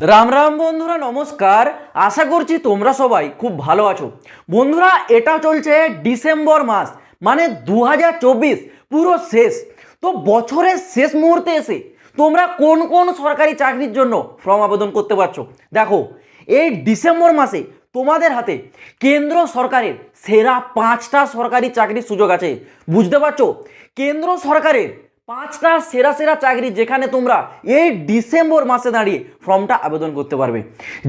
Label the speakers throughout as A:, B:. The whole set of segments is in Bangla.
A: রাম রাম বন্ধুরা, নমস্কার। আশা করছি তোমরা সবাই খুব ভালো আছো। বন্ধুরা, এটা চলছে ডিসেম্বর মাস মানে দু হাজার চব্বিশ, পুরো শেষ। তো বছরের শেষ মুহূর্তে এসে তোমরা কোন কোন সরকারি চাকরির জন্য ফর্ম আবেদন করতে পারছ? দেখো, এই ডিসেম্বর মাসে তোমাদের হাতে কেন্দ্র সরকারের সেরা পাঁচটা সরকারি চাকরির সুযোগ আছে। বুঝতে পারছ? কেন্দ্র সরকারের পাঁচটা সেরা সেরা চাকরি যেখানে তোমরা এই ডিসেম্বর মাসে দাঁড়িয়ে ফর্মটা আবেদন করতে পারবে।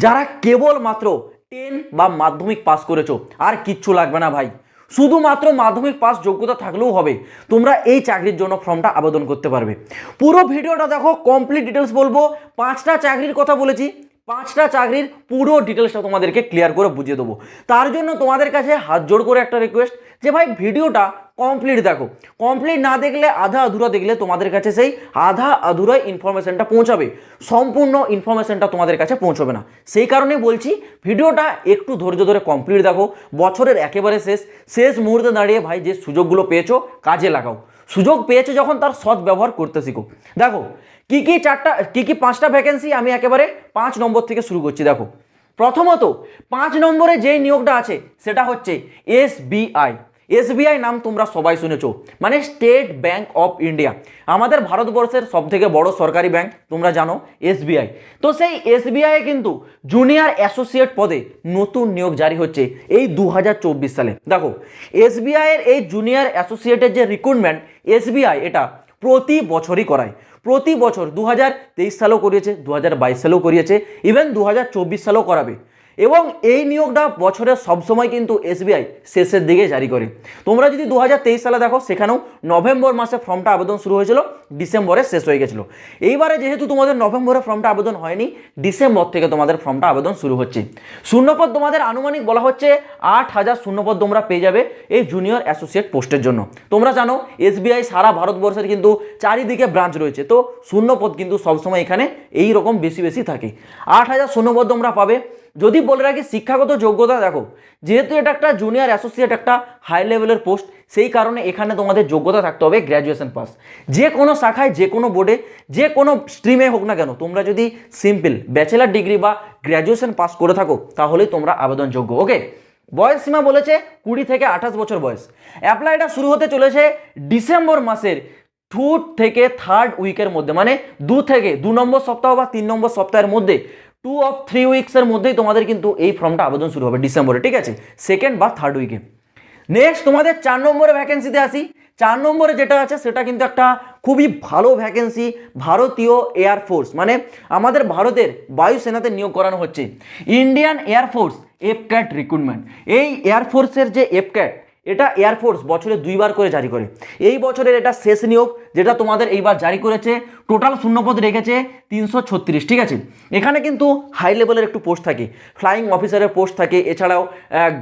A: যারা কেবল মাত্র টেন বা মাধ্যমিক পাস করেছ, আর কিচ্ছু লাগবে না ভাই। শুধুমাত্র মাধ্যমিক পাস যোগ্যতা থাকলেও হবে। তোমরা এই চাকরির জন্য ফর্মটা আবেদন করতে পারবে। পুরো ভিডিওটা দেখো কমপ্লিট ডিটেলস বলব। পাঁচটা চাকরির কথা বলেছি। পাঁচটা চাকরির পুরো ডিটেলসটা তোমাদেরকে ক্লিয়ার করে বুঝিয়ে দেবো। তার জন্য তোমাদের কাছে হাত জোড় করে একটা রিকোয়েস্ট যে, ভাই ভিডিওটা কমপ্লিট দেখো। কমপ্লিট না দেখলে আধা আধুরা দেখলে তোমাদের কাছে সেই আধা আধুরা ইনফরমেশনটা পৌঁছাবে। সম্পূর্ণ ইনফরমেশনটা তোমাদের কাছে পৌঁছবে না। সেই কারণে বলছি ভিডিওটা একটু ধৈর্য ধরে কমপ্লিট দেখো। বছরের একেবারে শেষ। শেষ মুহূর্তে দাঁড়িয়ে, ভাই, যে সুযোগগুলো পেয়েছ, কাজে লাগাও। সুযোগ পেয়েছ যখন, তার সৎ ব্যবহার করতে শিখো। দেখো কি কি চারটা, কি কি পাঁচটা ভ্যাকেন্সি আমি একেবারে পাঁচ নম্বর থেকে শুরু করছি, দেখো। প্রথমত, পাঁচ নম্বরে যেই নিয়োগটা আছে, সেটা হচ্ছে এসবিআই। এসবিআই নাম তোমরা সবাই শুনেছো মানে স্টেট ব্যাংক অফ ইন্ডিয়া। আমাদের ভারতবর্ষের সব থেকে বড় সরকারি ব্যাংক তোমরা জানো, এসবিআই। তো সেই এসবিআই কিন্তু জুনিয়র অ্যাসোসিয়েট পদে নতুন নিয়োগ জারি হচ্ছে এই দু হাজার চব্বিশ সালে। দেখো, এসবিআই এর এই জুনিয়র অ্যাসোসিয়েটের যে রিক্রুটমেন্ট এসবিআই এটা প্রতি বছরই করায়। প্রতি বছর দু হাজার তেইশ সালেও করিয়েছে দু হাজার বাইশ সালেও করিয়েছে ইভেন দু হাজার চব্বিশ সালেও করাবে। এবং এই নিয়োগটা বছরের সবসময় কিন্তু এসবিআই শেষের দিকে জারি করে। তোমরা যদি দু হাজার তেইশ সালে দেখো, সেখানেও নভেম্বর মাসে ফর্মটা আবেদন শুরু হয়েছিল, ডিসেম্বরে শেষ হয়ে গেছিল। এইবারে যেহেতু তোমাদের নভেম্বরে ফর্মটা আবেদন হয়নি, ডিসেম্বর থেকে তোমাদের ফর্মটা আবেদন শুরু হচ্ছে। শূন্যপদ তোমাদের আনুমানিক বলা হচ্ছে আট হাজার শূন্যপদ তোমরা পেয়ে যাবে এই জুনিয়র অ্যাসোসিয়েট পোস্টের জন্য। তোমরা জানো, এসবিআই সারা ভারতবর্ষের কিন্তু চারিদিকে ব্রাঞ্চ রয়েছে, তো শূন্যপদ কিন্তু সবসময় এখানে এই রকম বেশি বেশি থাকে। আট হাজার শূন্যপদ তোমরা পাবে যদি বলে রাখি শিক্ষাগত যোগ্যতা, দেখো, যেহেতু এটা একটা জুনিয়র অ্যাসোসিয়েট একটা হাই লেভেলের পোস্ট সেই কারণে এখানে তোমাদের যোগ্যতা থাকতে হবে গ্র্যাজুয়েশন পাস যে কোনো শাখায়, যে কোনো বোর্ডে যে কোনো স্ট্রিমে হোক না কেন, তোমরা যদি সিম্পল ব্যাচেলার ডিগ্রি বা গ্র্যাজুয়েশন পাস করে থাকো তাহলেই তোমরা আবেদনযোগ্য ওকে বয়স সীমা বলেছে কুড়ি থেকে আঠাশ বছর বয়স। অ্যাপ্লাইটা শুরু হতে চলেছে ডিসেম্বর মাসের টু থেকে থার্ড উইকের মধ্যে মানে দু থেকে দু নম্বর সপ্তাহ বা তিন নম্বর সপ্তাহের মধ্যে। টু অফ থ্রি উইক্সের মধ্যেই তোমাদের কিন্তু এই ফর্মটা আবেদন শুরু হবে ডিসেম্বরে, ঠিক আছে? সেকেন্ড বা থার্ড উইকে নেক্সট তোমাদের চার নম্বরে ভ্যাকেন্সিতে আসি। চার নম্বরে যেটা আছে, সেটা কিন্তু একটা খুবই ভালো ভ্যাকেন্সি ভারতীয় এয়ারফোর্স মানে আমাদের ভারতের বায়ুসেনাতে নিয়োগ করানো হচ্ছে। ইন্ডিয়ান এয়ারফোর্স এফক্যাট রিক্রুটমেন্ট এই এয়ারফোর্সের যে এফক্যাট এটা এয়ারফোর্স বছরে দুইবার করে জারি করে। এই বছরের এটা শেষ নিয়োগ, যেটা তোমাদের এইবার জারি করেছে টোটাল শূন্যপদ রেখেছে তিনশো ছত্রিশ, ঠিক আছে? এখানে কিন্তু হাই লেভেলের একটু পোস্ট থাকে ফ্লাইং অফিসারের পোস্ট থাকে, এছাড়াও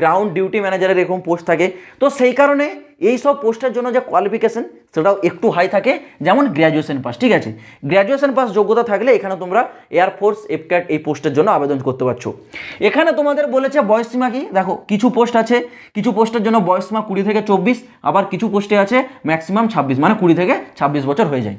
A: গ্রাউন্ড ডিউটি ম্যানেজারের এরকম পোস্ট থাকে। তো সেই কারণে এই সব পোস্টের জন্য যে কোয়ালিফিকেশন সেটাও একটু হাই থাকে, যেমন গ্র্যাজুয়েশন পাস ঠিক আছে? গ্র্যাজুয়েশন পাস যোগ্যতা থাকলে এখানে তোমরা এয়ারফোর্স এফক্যাট এই পোস্টের জন্য আবেদন করতে পারছ। এখানে তোমাদের বলেছে বয়সসীমা কি? দেখো, কিছু পোস্ট আছে, কিছু পোস্টের জন্য বয়সসীমা কুড়ি থেকে চব্বিশ, আবার কিছু পোস্টে আছে ম্যাক্সিমাম ছাব্বিশ মানে কুড়ি থেকে ছাব্বিশ বছর হয়ে যায়।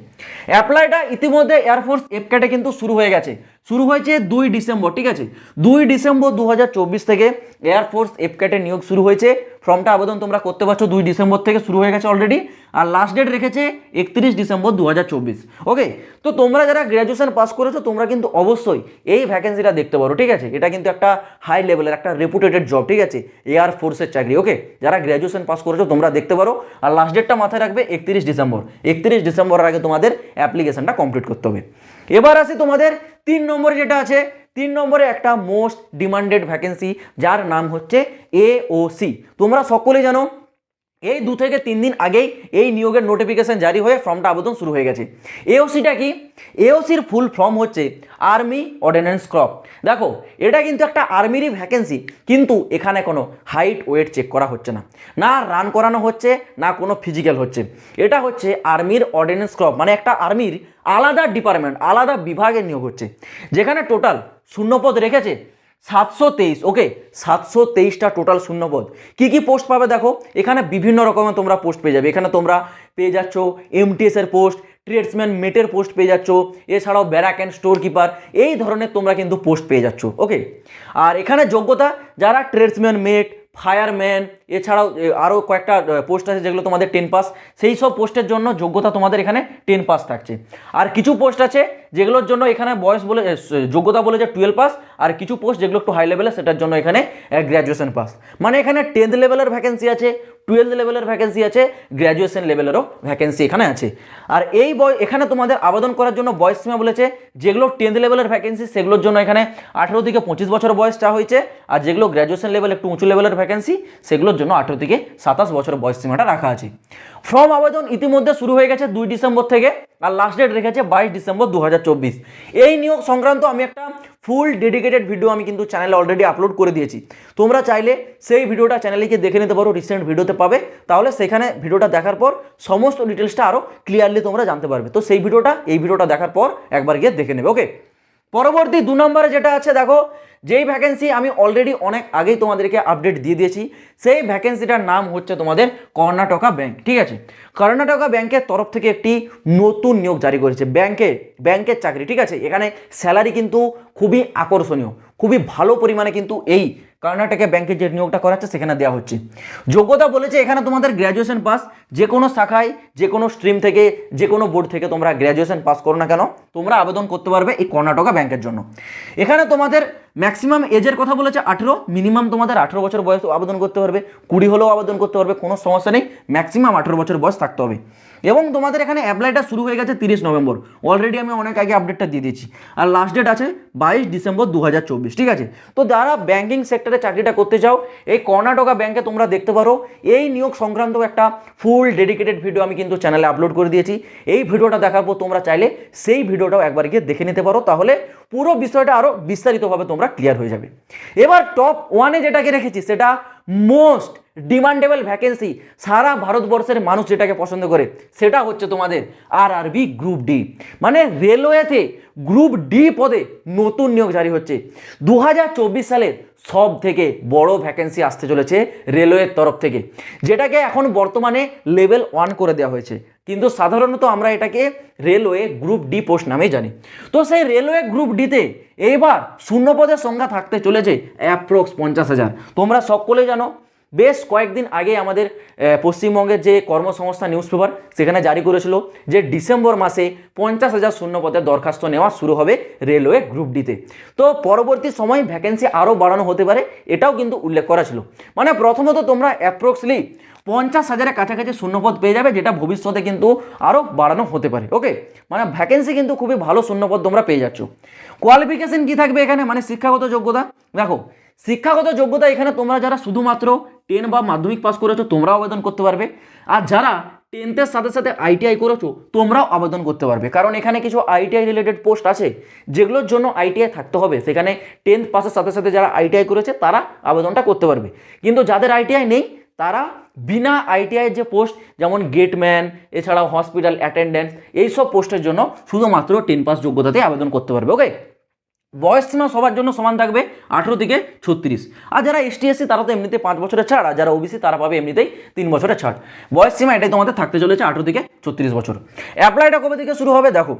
A: অ্যাপ্লাইটা ইতিমধ্যে এয়ারফোর্স এফক্যাটে কিন্তু শুরু হয়ে গেছে। শুরু হয়েছে দুই ডিসেম্বর, ঠিক আছে? দুই ডিসেম্বর দু হাজার চব্বিশ থেকে এয়ারফোর্স এফক্যাটে নিয়োগ শুরু হয়েছে। ফর্মটা আবেদন তোমরা করতে পারছ, দুই ডিসেম্বর থেকে শুরু হয়ে গেছে অলরেডি আর লাস্ট ডেট রেখেছে একত্রিশ ডিসেম্বর দু হাজার চব্বিশ। ওকে তো তোমরা যারা গ্র্যাজুয়েশন পাস করেছ, তোমরা কিন্তু অবশ্যই এই ভ্যাকেন্সিটা দেখতে পারো, ঠিক আছে? এটা কিন্তু একটা হাই লেভেলের একটা রেপুটেটেড জব ঠিক আছে? এয়ার ফোর্সের চাকরি ওকে যারা গ্র্যাজুয়েশন পাস করেছ, তোমরা দেখতে পারো। আর লাস্ট ডেটটা মাথায় রাখবে একত্রিশ ডিসেম্বর। একত্রিশ ডিসেম্বরের আগে তোমাদের অ্যাপ্লিকেশনটা কমপ্লিট করতে হবে। এবার আসি তোমাদের তিন নম্বরে যেটা আছে। তিন নম্বরে একটা মোস্ট ডিমান্ডেড ভ্যাকেন্সি যার নাম হচ্ছে এওসি তোমরা সকলে জানো এই দু থেকে তিন দিন আগেই এই নিয়োগের নোটিফিকেশন জারি হয়ে ফর্মটা আবেদন শুরু হয়ে গেছে। এওসিটা কি? এওসির ফুল ফর্ম হচ্ছে আর্মি অর্ডিন্যান্স ক্রপ দেখো, এটা কিন্তু একটা আর্মিরই ভ্যাকেন্সি কিন্তু এখানে কোনো হাইট ওয়েট চেক করা হচ্ছে না। না রান করানো হচ্ছে, না কোনো ফিজিক্যাল হচ্ছে। এটা হচ্ছে আর্মির অর্ডিন্যান্স ক্রপ মানে একটা আর্মির আলাদা ডিপার্টমেন্ট আলাদা বিভাগে নিয়োগ হচ্ছে। যেখানে টোটাল শূন্যপদ রেখেছে সাতশো তেইশ ওকে সাতশো তেইশটা টোটাল শূন্যপদ। কী কী পোস্ট পাবে দেখো? এখানে বিভিন্ন রকমের তোমরা পোস্ট পেয়ে যাবে। এখানে তোমরা পেয়ে যাচ্ছ এমটিএস এর পোস্ট ট্রেডসম্যান মেটের পোস্ট পেয়ে যাচ্ছ, এছাড়াও ব্যারাক অ্যান্ড স্টোর এই ধরনের তোমরা কিন্তু পোস্ট পেয়ে যাচ্ছ ওকে আর এখানে যোগ্যতা, যারা ট্রেডসম্যান মেট ফায়ারম্যান এছাড়াও আরও কয়েকটা পোস্ট আছে যেগুলো তোমাদের টেন পাস সেই সব পোস্টের জন্য যোগ্যতা তোমাদের এখানে টেন পাস থাকছে। আর কিছু পোস্ট আছে যেগুলোর জন্য এখানে বয়স বলে যোগ্যতা বলে যে টুয়েলভ পাস আর কিছু পোস্ট যেগুলো একটু হাই লেভেলের সেটার জন্য এখানে গ্র্যাজুয়েশন পাস মানে এখানে টেন্থ লেভেলের ভ্যাকেন্সি আছে টুয়েলভ লেভেলের ভ্যাকেন্সি আছে গ্র্যাজুয়েশন লেভেলেরও ভ্যাকেন্সি এখানে আছে। আর এই বয়, এখানে তোমাদের আবেদন করার জন্য বয়স সীমা বলেছে, যেগুলো টেন্থ লেভেলের ভ্যাকেন্সি সেগুলোর জন্য এখানে আঠেরো থেকে পঁচিশ বছর বয়স চাওয়া হয়েছে, আর যেগুলো গ্র্যাজুয়েশন লেভেল একটু উঁচু লেভেলের ভ্যাকেন্সি সেগুলোর জন্য আঠেরো থেকে সাতাশ বছর বয়স সীমাটা রাখা আছে। ফর্ম আবেদন ইতিমধ্যে শুরু হয়ে গেছে দুই ডিসেম্বর থেকে আর লাস্ট ডেট রেখেছে বাইশ ডিসেম্বর দু এই নিয়োগ সংক্রান্ত আমি একটা ফুল ডেডিকেটেড ভিডিও আমি কিন্তু চ্যানেলে অলরেডি আপলোড করে দিয়েছি। তোমরা চাইলে সেই ভিডিওটা চ্যানেলে গিয়ে দেখে নিতে পারো রিসেন্ট ভিডিওতে পাবে। তাহলে সেখানে ভিডিওটা দেখার পর সমস্ত ডিটেলসটা আরও ক্লিয়ারলি তোমরা জানতে পারবে। তো সেই ভিডিওটা এই ভিডিওটা দেখার পর একবার গিয়ে দেখে নেবে ওকে পরবর্তী দু নম্বরে যেটা আছে, দেখো, যেই ভ্যাকেন্সি আমি অলরেডি অনেক আগেই তোমাদেরকে আপডেট দিয়ে দিয়েছি, সেই ভ্যাকেন্সিটার নাম হচ্ছে তোমাদের কর্ণাটকা ব্যাংক ঠিক আছে? কর্ণাটকা ব্যাংকের তরফ থেকে একটি নতুন নিয়োগ জারি করেছে ব্যাংকে ব্যাংকের চাকরি, ঠিক আছে? এখানে স্যালারি কিন্তু খুবই আকর্ষণীয়, খুবই ভালো পরিমাণে কিন্তু এই কর্ণাটকে ব্যাংকে যে নিয়োগটা করাচ্ছে, সেখানে দেওয়া হচ্ছে। যোগ্যতা বলেছে, এখানে তোমাদের গ্র্যাজুয়েশন পাস যে কোনো শাখায়, যে কোনো স্ট্রিম থেকে, যে কোনো বোর্ড থেকে তোমরা গ্র্যাজুয়েশন পাস করো না কেন, তোমরা আবেদন করতে পারবে এই কর্ণাটকা ব্যাংকের জন্য। এখানে তোমাদের ম্যাক্সিমাম এজের কথা বলেছে আঠেরো মিনিমাম তোমাদের আঠেরো বছর বয়স আবেদন করতে পারবে কুড়ি হলেও আবেদন করতে পারবে কোনো সমস্যা নেই ম্যাক্সিমাম আঠেরো বছর বয়স থাকতে হবে। এবং তোমাদের এখানে অ্যাপ্লাইটা শুরু হয়ে গেছে তিরিশ নভেম্বর। অলরেডি আমি অনেক আগে আপডেটটা দিয়ে দিয়েছি। আর লাস্ট ডেট আছে বাইশ ডিসেম্বর দু হাজার চব্বিশ, ঠিক আছে? তো যারা ব্যাঙ্কিং সেক্টরে চাকরিটা করতে চাও, এই কর্ণাটকা ব্যাংকে তোমরা দেখতে পারো, এই নিয়োগ সংক্রান্ত একটা ফুল ডেডিকেটেড ভিডিও আমি কিন্তু চ্যানেলে আপলোড করে দিয়েছি। এই ভিডিওটা দেখার পর তোমরা চাইলে সেই ভিডিওটাও একবার গিয়ে দেখে নিতে পারো। তাহলে পুরো বিষয়টা আরও বিস্তারিতভাবে তোমরা ক্লিয়ার হয়ে যাবে। এবার টপ ওয়ানে যেটাকে রেখেছি সেটা মোস্ট ডিমান্ডেবল ভ্যাকেন্সি সারা ভারতবর্ষের মানুষ যেটাকে পছন্দ করে, সেটা হচ্ছে তোমাদের আর আরবি গ্রুপ ডি মানে রেলওয়েতে গ্রুপ ডি পদে নতুন নিয়োগ জারি হচ্ছে। দু হাজার চব্বিশ সালের সব থেকে বড় ভ্যাকেন্সি আসতে চলেছে রেলওয়ের তরফ থেকে, যেটাকে এখন বর্তমানে লেভেল ওয়ান করে দেওয়া হয়েছে। কিন্তু সাধারণত আমরা এটাকে রেলওয়ে গ্রুপ ডি পোস্ট নামেই জানি। তো সেই রেলওয়ে গ্রুপ ডিতে এইবার শূন্যপদের সংখ্যা থাকতে চলেছে অ্যাপ্রক্স পঞ্চাশ হাজার। তোমরা সকলে জানো বেশ কয়েকদিন আগে আমাদের পশ্চিমবঙ্গের যে কর্মসংস্থা নিউজ পেপার সেখানে জারি করেছিল যে ডিসেম্বর মাসে পঞ্চাশ হাজার শূন্যপদের দরখাস্ত নেওয়া শুরু হবে রেলওয়ে গ্রুপ ডিতে। তো পরবর্তী সময় ভ্যাকেন্সি আরও বাড়ানো হতে পারে, এটাও কিন্তু উল্লেখ করা ছিল। মানে প্রথমত তোমরা অ্যাপ্রক্সলি পঞ্চাশ হাজারের কাছাকাছি শূন্যপদ পেয়ে যাবে, যেটা ভবিষ্যতে কিন্তু আরও বাড়ানো হতে পারে, ওকে? মানে ভ্যাকেন্সি কিন্তু খুবই ভালো শূন্যপদ তোমরা পেয়ে যাচ্ছ। কোয়ালিফিকেশন কি থাকবে এখানে? মানে শিক্ষাগত যোগ্যতা? দেখো শিক্ষাগত যোগ্যতা এখানে তোমরা যারা শুধুমাত্র টেন বা মাধ্যমিক পাস করেছ, তোমরাও আবেদন করতে পারবে। আর যারা টেন্থের সাথে সাথে আইটিআই করেছ, তোমরাও আবেদন করতে পারবে। কারণ এখানে কিছু আইটিআই রিলেটেড পোস্ট আছে, যেগুলোর জন্য আইটিআই থাকতে হবে। সেখানে টেন্থ পাসের সাথে সাথে যারা আইটিআই করেছে, তারা আবেদনটা করতে পারবে। কিন্তু যাদের আইটিআই নেই, তারা বিনা আইটিআই যে পোস্ট যেমন গেটম্যান এছাড়াও হসপিটাল অ্যাটেন্ডেন্স এইসব পোস্টের জন্য শুধুমাত্র টেন পাস যোগ্যতাতে আবেদন করতে পারবে ওকে বয়স সীমা সবার জন্য সমান থাকবে আঠেরো থেকে ছত্রিশ। আর যারা এসটি এসসি তারা তো এমনিতে পাঁচ বছরের ছাড়, আর যারা ওবিসি তারা পাবে এমনিতেই তিন বছরের ছাড়। বয়স সীমা এটাই তোমাদের থাকতে চলেছে আঠেরো থেকে ছত্রিশ বছর। অ্যাপ্লাইটা কবে থেকে শুরু হবে? দেখো,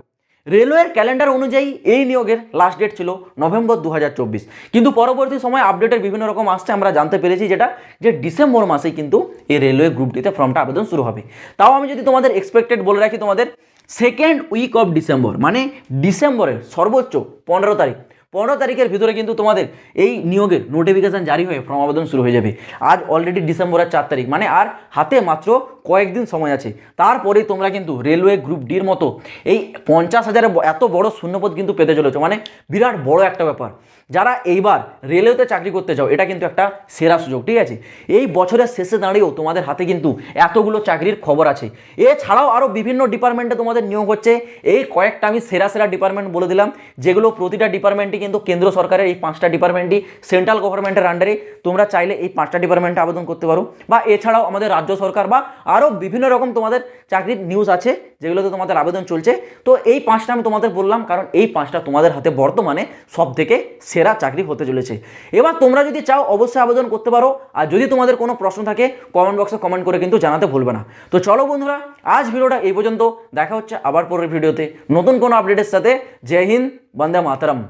A: রেলওয়ের ক্যালেন্ডার অনুযায়ী এই নিয়োগের লাস্ট ডেট ছিল নভেম্বর দু হাজার চব্বিশ। কিন্তু পরবর্তী সময় আপডেটের বিভিন্ন রকম আসছে, আমরা জানতে পেরেছি যেটা যে ডিসেম্বর মাসেই কিন্তু এই রেলওয়ে গ্রুপটিতে ফর্মটা আবেদন শুরু হবে। তাও আমি যদি তোমাদের এক্সপেক্টেড বলে রাখি তোমাদের সেকেন্ড উইক অফ ডিসেম্বর মানে ডিসেম্বরের সর্বোচ্চ পনেরো তারিখ। পনেরো তারিখের ভিতরে কিন্তু তোমাদের এই নিয়োগের নোটিফিকেশান জারি হয়ে ফর্ম আবেদন শুরু হয়ে যাবে। আজ অলরেডি ডিসেম্বরের চার তারিখ মানে আর হাতে মাত্র কয়েকদিন সময় আছে। তারপরেই তোমরা কিন্তু রেলওয়ে গ্রুপ ডির মতো এই পঞ্চাশ হাজারের ব- এত বড় শূন্যপদ কিন্তু পেতে চলেছো। মানে বিরাট বড় একটা ব্যাপার। যারা এইবার রেলওয়েতে চাকরি করতে চাও, এটা কিন্তু একটা সেরা সুযোগ, ঠিক আছে? এই বছরের শেষে দাঁড়িয়েও তোমাদের হাতে কিন্তু এতগুলো চাকরির খবর আছে। এছাড়াও আরও বিভিন্ন ডিপার্টমেন্টে তোমাদের নিয়োগ হচ্ছে। এই কয়েকটা আমি সেরা সেরা ডিপার্টমেন্ট বলে দিলাম, যেগুলো প্রতিটা ডিপার্টমেন্টে কিন্তু কেন্দ্র সরকারের এই পাঁচটা ডিপার্টমেন্টই সেন্ট্রাল গভর্নমেন্টের আন্ডারে তোমরা চাইলে এই পাঁচটা ডিপার্টমেন্টে আবেদন করতে পারো। বা এছাড়াও আমাদের রাজ্য সরকার বা আরও বিভিন্ন রকম তোমাদের চাকরির নিউজ আছে, যেগুলোতে তোমাদের আবেদন চলছে। তো এই পাঁচটা আমি তোমাদের বললাম, কারণ এই পাঁচটা তোমাদের হাতে বর্তমানে সব থেকে সেরা চাকরি হতে চলেছে। এবার তোমরা যদি চাও অবশ্যই আবেদন করতে পারো, আর যদি তোমাদের কোনো প্রশ্ন থাকে কমেন্ট বক্সে কমেন্ট করে কিন্তু জানাতে ভুলবে না। তো চলো বন্ধুরা, আজ ভিডিওটা এই পর্যন্ত, দেখা হচ্ছে আবার পরের ভিডিওতে। নতুন কোনো আপডেটের সাথে, জয় হিন্দ, বন্দে মাতরম।